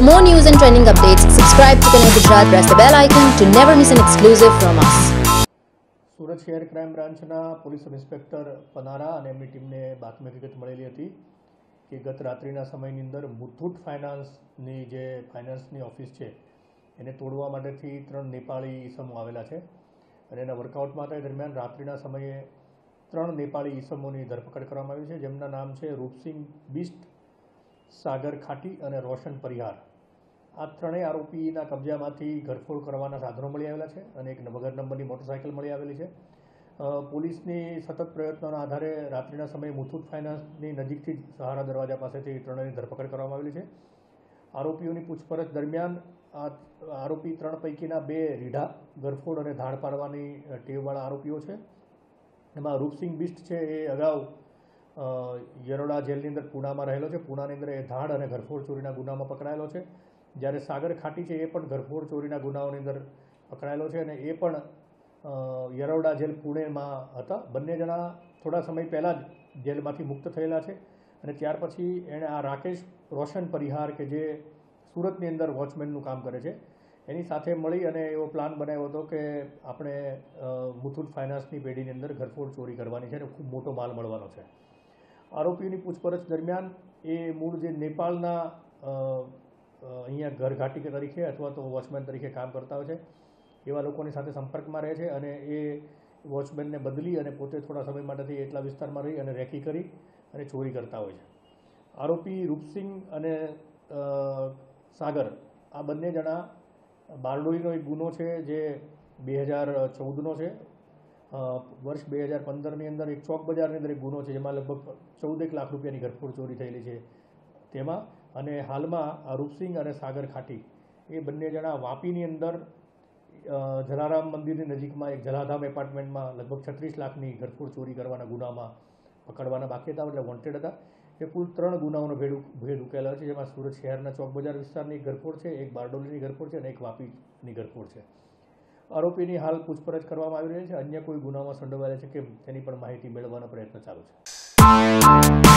For more news and trending updates, subscribe to Connect Gujarat, press the bell icon to never miss an exclusive from us. Surat શહેર crime બ્રાન્ચના police inspector પનારા અને એમની ટીમને બાતમી હકીકત મળેલી હતી કે ગત રાત્રિના સમયની અંદર મુથુટ ફાઇનાન્સની જે ફાઇનાન્સની ઓફિસ છે એને તોડવા માટેથી ત્રણ નેપાળી ઈસમો આવેલા છે અને એના વર્કઆઉટ માટે દરમિયાન રાત્રિના સમયે ત્રણ નેપાળી ઈસમોની ધરપકડ કરવામાં આવી છે જેમના નામ છે રૂપસિંગ બિસ્ટ સાગર ખાટી અને રોશન પરિહાર આ ત્રણેય આરોપીના કબજામાંથી ઘરફોડ કરવાના સાધનો મળી આવેલા છે અને એક વગર નંબરની મોટરસાયકલ મળી આવેલી છે. પોલીસની સતત પ્રયત્નોના આધારે રાત્રિના સમયે મુથુટ ફાઇનાન્સની નજીકથી જ સહારા દરવાજા પાસેથી ત્રણેયની ધરપકડ કરવામાં આવેલી છે. આરોપીઓની પૂછપરછ દરમિયાન આ આરોપી ત્રણ પૈકીના બે રીઢા ગરફોડ અને ધાડ પાડવાની ટેવવાળા આરોપીઓ છે. એમાં રૂપસિંગ બિસ્ટ છે એ અગાઉ યરોડા જેલની અંદર પૂનામાં રહેલો છે. પૂનાની અંદર એ ધાડ અને ઘરફોડ ચોરીના ગુનામાં પકડાયેલો છે. જ્યારે સાગર ખાટી છે, એ પણ ઘરફોડ ચોરીના ગુનાઓની અંદર પકડાયેલો છે અને એ પણ યરવડા જેલ પુણેમાં હતા. બંને જણા થોડા સમય પહેલાં જ જેલમાંથી મુક્ત થયેલા છે અને ત્યાર પછી એણે આ રાકેશ રોશન પરિહાર કે જે સુરતની અંદર વોચમેનનું કામ કરે છે, એની સાથે મળી અને એવો પ્લાન બનાવ્યો હતો કે આપણે મુથુટ ફાઇનાન્સની પેઢીની અંદર ઘરફોડ ચોરી કરવાની છે અને ખૂબ મોટો માલ મળવાનો છે. આરોપીઓની પૂછપરછ દરમિયાન એ મૂળ જે નેપાળના અહીંયા ઘરઘાટી તરીકે અથવા તો વોચમેન તરીકે કામ કરતા હોય છે. એવા લોકોની સાથે સંપર્કમાં રહે છે અને એ વોચમેનને બદલી અને પોતે થોડા સમય માટેથી એટલા વિસ્તારમાં રહી અને રેકી કરી અને ચોરી કરતા હોય છે. આરોપી રૂપસિંગ અને સાગર આ બંને જણા બારડોલીનો એક ગુનો છે જે બે હજાર ચૌદનો છે. વર્ષ બે હજાર પંદરની અંદર એક ચોક બજારની અંદર એક ગુનો છે જેમાં લગભગ ચૌદેક લાખ રૂપિયાની ઘરફોડ ચોરી થયેલી છે તેમાં. અને હાલમાં આ રૂપસિંગ અને સાગર ખાટી એ બંને જણા વાપીની અંદર જલારામ મંદિરની નજીકમાં એક જલાધામ એપાર્ટમેન્ટમાં લગભગ છત્રીસ લાખની ઘરફોડ ચોરી કરવાના ગુનામાં પકડવાના બાકી હતા એટલે વોન્ટેડ હતા. એ કુલ ત્રણ ગુનાઓનો ભેડ ભેડ ઉકેલા છે, જેમાં સુરત શહેરના ચોક બજાર વિસ્તારની એક ઘરફોડ છે, એક બારડોલીની ઘરફોડ છે અને એક વાપીની ઘરફોડ છે. આરોપીની હાલ પૂછપરછ કરવામાં આવી રહી છે. અન્ય કોઈ ગુનામાં સંડોવાયેલા છે કે તેની પણ માહિતી મેળવવાનો પ્રયત્ન ચાલુ છે.